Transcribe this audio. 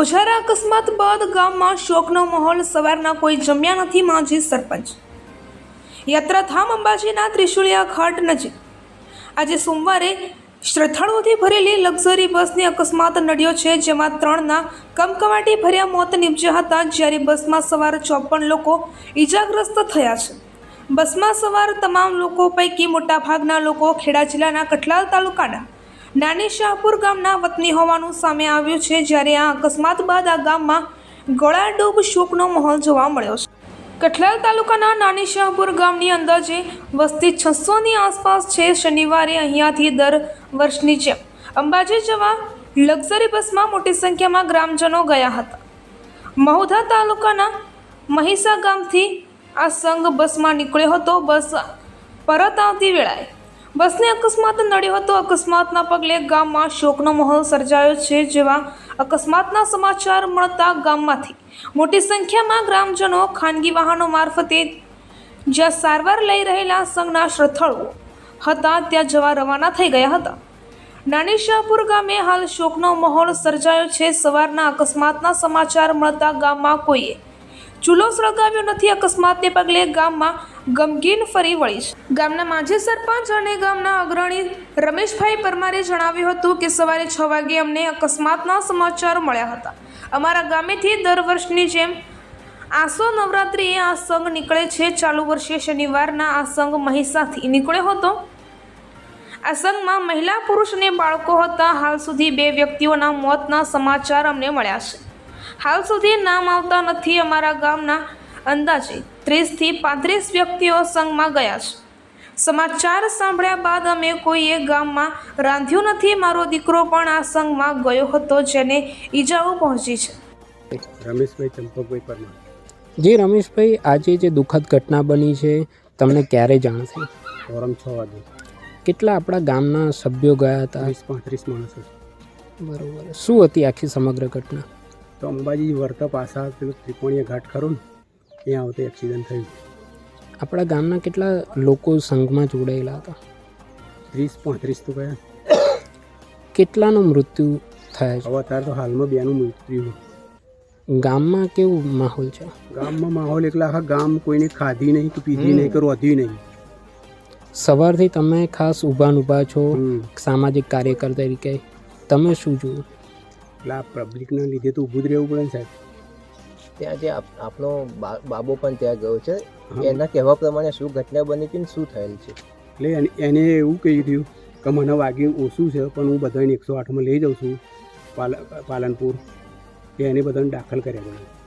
ગોઝારા અકસ્માત બાદ ગામમાં શોકનો માહોલ સવારના કોઈ જમ્યા નથી માજી સરપંચ. યાત્રાધામ અંબાજીના ત્રિશુલિયા ઘાટ નજીક. આજે સોમવારે શ્રદ્ધાળુઓથી ભરેલી લક્ઝરી બસની અકસ્માત નડ્યો છે, જેમાં ત્રણના કમકમાટી ભર્યા મોત નીપજ્યા હતા, જ્યારે બસમાં સવાર ચોપન લોકો ઈજાગ્રસ્ત થયા છે. બસમાં સવાર તમામ લોકો પૈકી મોટાભાગના લોકો ખેડા જિલ્લાના કઠલાલ તાલુકાના નાની શાહપુર ગામના વતની હોવાનું સામે આવ્યું છે, જ્યારે આ અકસ્માત બાદ આ ગામમાં ગળાડૂબ શોકનો માહોલ જોવા મળ્યો છે. કઠલાલ તાલુકાના નાની શાહપુર ગામની અંદાજે વસ્તી છસોની આસપાસ છે, શનિવારે અહીંયાથી દર વર્ષની જેમ અંબાજી જવા લક્ઝરી બસમાં મોટી સંખ્યામાં ગ્રામજનો ગયા હતા. મહુધા તાલુકાના મહીસા ગામથી આ સંઘ બસમાં નીકળ્યો હતો. બસ પરત આવતી વેળાએ બસને અકસ્માત નડ્યો હતો. અકસ્માતના પગલે ગામમાં શોકનો માહોલ સર્જાયો છે જેવા અકસ્માતના સમાચાર મળતા ગામમાંથી મોટી સંખ્યામાં ગ્રામજનો ખાનગી વાહનો મારફતે જ્યાં સારવાર લઈ રહેલા સંઘના શ્રદ્ધાળુઓ હતા, ત્યાં જવા રવાના થઈ ગયા હતા. નાની શાહપુર ગામે હાલ શોકનો માહોલ સર્જાયો છે. સવારના અકસ્માતના સમાચાર મળતા ગામમાં કોઈએ ચૂલો સળગાવ્યો નથી. અકસ્માતને પગલે ગામમાં ગમગીન ફરી વળી છે. ગામના માજી સરપંચ અને ગામના અગ્રણી રમેશભાઈ પરમારે જણાવ્યું હતું કે સવારે છ વાગે અમને અકસ્માતના સમાચાર મળ્યા હતા. અમારા ગામેથી દર વર્ષની જેમ આસો નવરાત્રિએ આ સંઘ નીકળે છે. ચાલુ વર્ષે શનિવારના આ સંઘ મહિસાથી નીકળ્યો હતો. આ સંઘમાં મહિલા પુરુષ અને બાળકો હતા. હાલ સુધી બે વ્યક્તિઓના મોતના સમાચાર અમને મળ્યા છે. હાલ સુધી નામ આવતા નથી અમારા ગામના અંદાજે ત્રીસથી પાંત્રીસ વ્યક્તિઓ સંઘમાં ગયા છે. સમાચાર સાંભળ્યા બાદ અમે કોઈએ ગામમાં રાંધ્યું નથી મારો દીકરો પણ આ સંઘમાં ગયો હતો જેને ઈજાઓ પહોંચી છે. રમેશભાઈ ચંપકભાઈ પરમાર. જી રમેશભાઈ આજે જે દુઃખદ ઘટના બની છે તમને ક્યારે જાણ થઈ ફોરમ છ વાગે. કેટલા આપણા ગામના સભ્યો ગયા હતા? વીસ પાંત્રીસ માણસો. બરોબર. શું હતી આખી સમગ્ર ઘટના? તો અંબાજી વર્ત પાસા પેલું ત્રિકોણીય ઘાટ ખરું ને ત્યાં આવતે એક્સિડન્ટ થયું. આપણા ગામના કેટલા લોકો સંઘમાં જોડાયેલા હતા? ત્રીસ પાંત્રીસ તો ગયા. કેટલાનું મૃત્યુ થયા છે? અત્યારે તો હાલમાં બેનું મૃત્યુ ગામમાં કેવું માહોલ છે? ગામમાં માહોલ એકલા આખા ગામ કોઈને ખાધી નહીં કે પીધી નહીં કે રોધી નહીં. સવારથી તમે ખાસ ઊભા ઊભા છો સામાજિક કાર્યકર તરીકે. તમે શું જોયું એટલે આ પબ્લિકના લીધે તો ઊભું જ રહેવું પડે ને સાહેબ. ત્યાં જે આપ- આપણો બા- બાબો પણ ત્યાં ગયો છે એના કહેવા પ્રમાણે શું ઘટના બની હતી ને શું થયેલ છે? એટલે એને- એવું કહી દીધું કે મને વાગ્યું ઓછું છે પણ હું બધાને એકસો આઠમાં લઈ જાઉં છું પાલ પાલનપુર. કે એને બધાને દાખલ કર્યા બધા